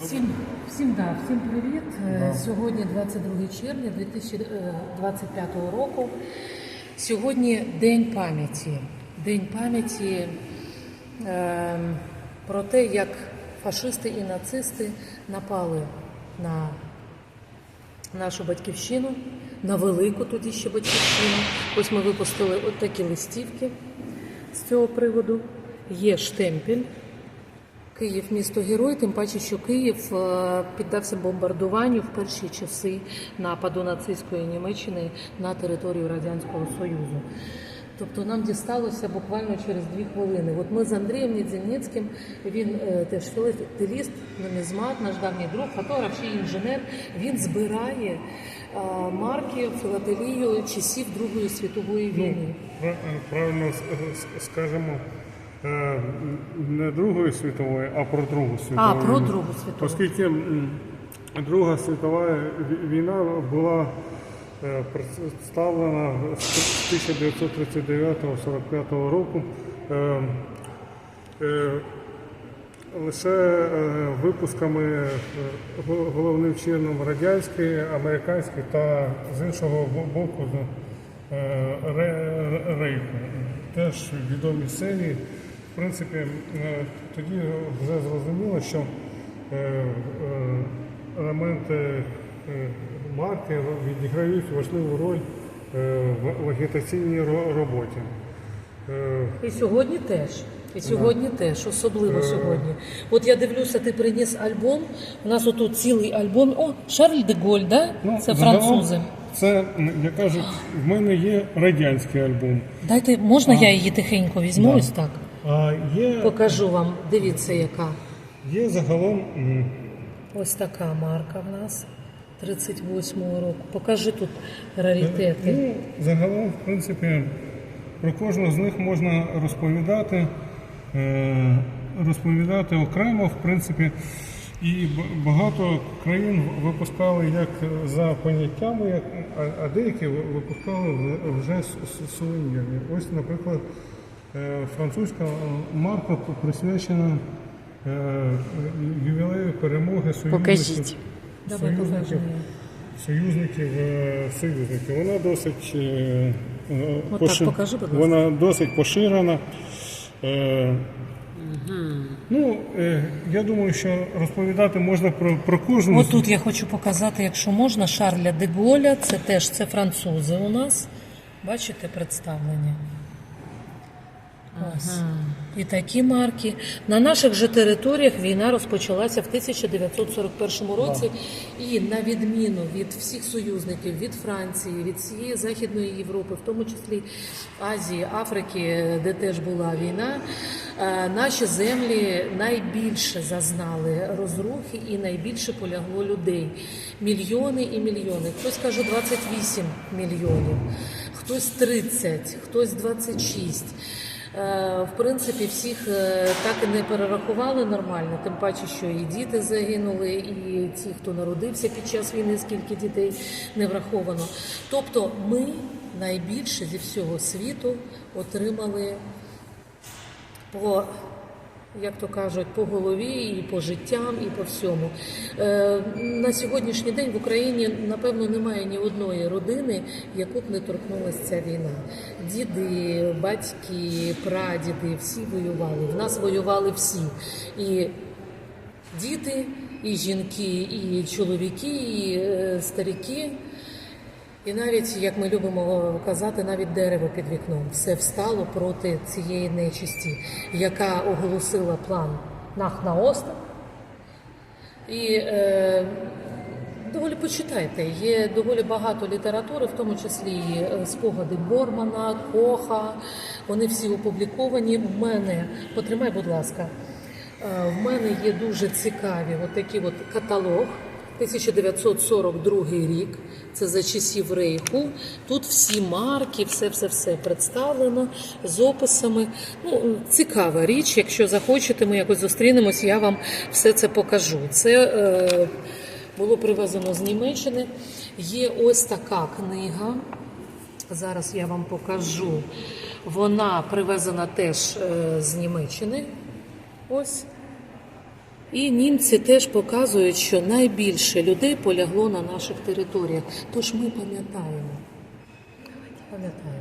Всім, всім, да, всім привіт. Е, Сьогодні 22 червня 2025 року. Сьогодні День пам'яті. День пам'яті е, про те, як фашисти і нацисти напали на нашу батьківщину, на велику тоді ще батьківщину. Ось ми випустили от такі листівки з цього приводу. Є штемпель. Київ місто герой, тим паче, що Київ е, піддався бомбардуванню в перші часи нападу нацистської Німеччини на територію Радянського Союзу. Тобто нам дісталося буквально через дві хвилини. От ми з Андрієм Нідзельницьким, він е, теж філателіст, нумізмат, наш давній друг, фотограф і інженер. Він збирає е, марки філателію часів Другої світової війни. Пра- Правильно скажемо, не Другої світової, а про Другу світову. А, про. Другу світову. Оскільки Друга світова війна була е, представлена з 1939-45 року е, е, лише е, випусками е, головним чином радянської, американської та з іншого боку е, рейху. Теж відомі серії. Принципі, е, тоді вже зрозуміло, що е, е, елементи марки відіграють важливу роль в агітаційній роботі. І сьогодні теж. І сьогодні теж, особливо сьогодні. От я дивлюся, ти приніс альбом. У нас отут цілий альбом. О, Шарль де Голь, да? Це Ну, загалом французи. Це, я кажу, в мене є радянський альбом. Дайте, можна я її тихенько візьму ось так? А є, Покажу вам. Дивіться, яка. є загалом Ось така марка в нас 38-го року. Покажи тут раритети. Ну, загалом, в принципі, про кожну з них можна розповідати, е, розповідати окремо, в принципі, і багато країн випускали як за поняттями, як, а, деякі випускали вже сувенірні. Ось, наприклад, французька марка присвячена е, ювілею перемоги союзників. Союзників союзників е, союзників. Вона досить е, е, Отак покажи, будь ласка. вона досить поширена. Е, Ну, е, я думаю, що розповідати можна про, про кожну. Ось тут я хочу показати, якщо можна, Шарля де Голля. Це теж це французи у нас. Бачите представлені? Ось. І такі марки. На наших же територіях війна розпочалася в 1941 році. І на відміну від всіх союзників, від Франції, від всієї Західної Європи, в тому числі Азії, Африки, де теж була війна, е, наші землі найбільше зазнали розрухи і найбільше полягло людей. Мільйони і мільйони. Хтось каже 28 мільйонів, хтось 30, хтось 26. Е, В принципі, всіх е, так і не перерахували нормально, тим паче, що і діти загинули, і ті, хто народився під час війни, скільки дітей не враховано. Тобто ми найбільше зі всього світу отримали по, як то кажуть, по голові, і по життям, і по всьому. Е, на сьогоднішній день в Україні, напевно, немає ні одної родини, яку б не торкнулася ця війна. Діди, батьки, прадіди, всі воювали. В нас воювали всі. І діти, і жінки, і чоловіки, і е, старіки. І навіть, як ми любимо казати, навіть дерево під вікном все встало проти цієї нечисті, яка оголосила план Нах на остров. І е, доволі почитайте, є доволі багато літератури, в тому числі е, спогади Бормана, Коха. Вони всі опубліковані. У мене, потримай, будь ласка, е, в мене є дуже цікаві от такі от каталог. 1942 рік, це за часів рейху. Тут всі марки, все, все, все представлено з описами. Ну, цікава річ. Якщо захочете, ми якось зустрінемось, я вам все це покажу. Це е, було привезено з Німеччини. Є ось така книга. Зараз я вам покажу. Вона привезена теж е, з Німеччини. Ось. І німці теж показують, що найбільше людей полягло на наших територіях. Тож ми пам'ятаємо. Пам'ятаємо.